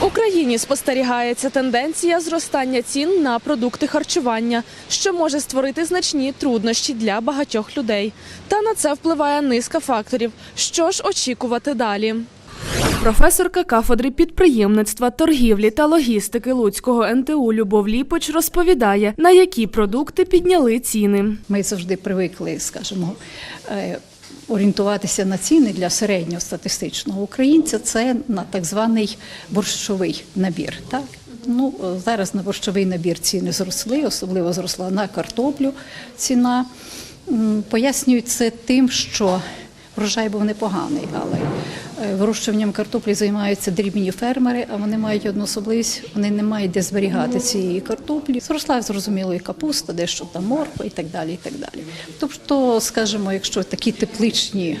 В Україні спостерігається тенденція зростання цін на продукти харчування, що може створити значні труднощі для багатьох людей. Та на це впливає низка факторів. Що ж очікувати далі? Професорка кафедри підприємництва, торгівлі та логістики Луцького НТУ Любов Ліпоч розповідає, на які продукти підняли ціни. Ми завжди привикли, скажімо, е, орієнтуватися на ціни для середньостатистичного українця. Це на так званий борщовий набір. Так? Ну, зараз на борщовий набір ціни зросли, особливо зросла на картоплю ціна. Пояснюють це тим, що врожай був непоганий, але вирощуванням картоплі займаються дрібні фермери, а вони мають одну особливість, вони не мають де зберігати цієї картоплі. Зросла, зрозуміло, і капуста, дещо там морква і так далі. і так далі. Тобто, скажімо, якщо такі тепличні,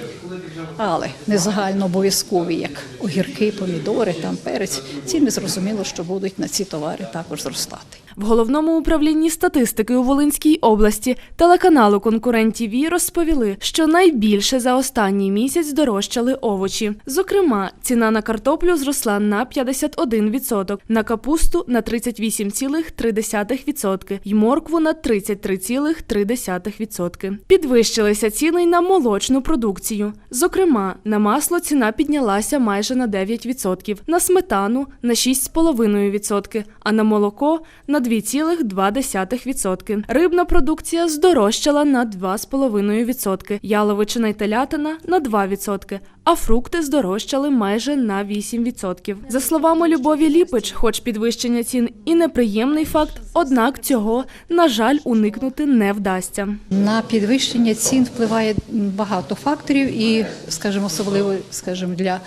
але не загально обов'язкові, як огірки, помідори, там перець, ціни зрозуміло, що будуть на ці товари також зростати. В головному управлінні статистики у Волинській області телеканалу Конкурент ТІВІ розповіли, що найбільше за останній місяць здорожчали овочі. Зокрема, ціна на картоплю зросла на 51%, на капусту на 38,3% й моркву на 33,3%. Підвищилися ціни й на молочну продукцію. Зокрема, на масло ціна піднялася майже на 9%, на сметану на 6,5%, а на молоко на 2,2%. Рибна продукція здорожчала на 2,5%, яловичина й телятина на 2%, а фрукти здорожчали майже на 8%. За словами Любові Ліпич, хоч підвищення цін і неприємний факт, однак цього, на жаль, уникнути не вдасться. На підвищення цін впливає багато факторів, і, скажімо, особливо скажімо, для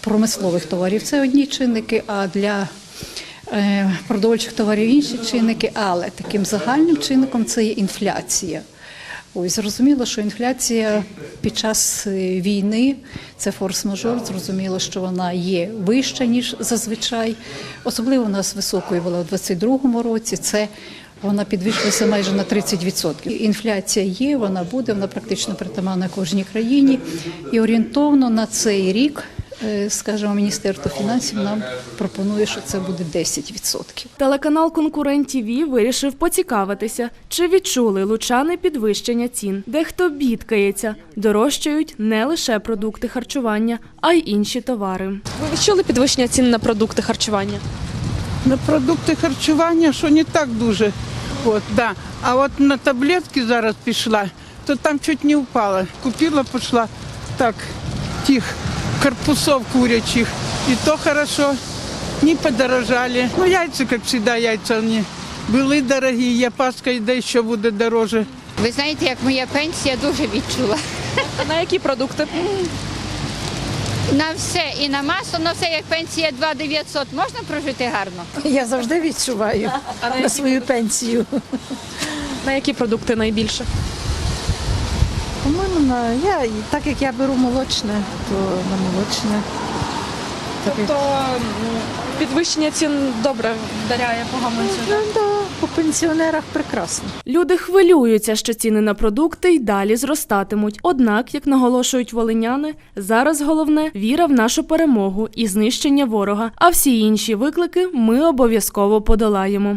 промислових товарів це одні чинники, а для продовольчих товарів інші чинники. Але таким загальним чинником це є інфляція. Ось зрозуміло, що інфляція під час е, війни це форс-мажор. Зрозуміло, що вона є вища ніж зазвичай. Особливо у нас високою була у 2022 році. Це вона підвищилася майже на 30%. Інфляція є, вона буде, вона практично притаманна кожній країні. І орієнтовно на цей рік, е, скажімо, Міністерство фінансів нам пропонує, що це буде 10%. Телеканал Конкурент ТІВІ вирішив поцікавитися, чи відчули лучани підвищення цін. Дехто бідкається, дорожчають не лише продукти харчування, а й інші товари. Ви відчули підвищення цін на продукти харчування? На продукти харчування, що не так дуже. От, да. А от на таблетки зараз пішла, то там чуть не впала. Купила, пішла так, тих корпусов курячих. І то хорошо, не подорожали. Ну, яйця, як завжди, яйця вони були дорогі, я паска йде, ще буде дороже. Ви знаєте, як моя пенсія дуже відчула. А на які продукти? На все і на масло, на все як пенсія 2 900. Можна прожити гарно? Я завжди відчуваю на свою пенсію. На які продукти найбільше? По-моєму, на я так як я беру молочне, то на молочне. Так як, Тобто підвищення цін добре вдаряє по гаманцю. ну, да, по пенсіонерах прекрасно. Люди хвилюються, що ціни на продукти й далі зростатимуть. Однак, як наголошують волиняни, зараз головне віра в нашу перемогу і знищення ворога. А всі інші виклики ми обов'язково подолаємо.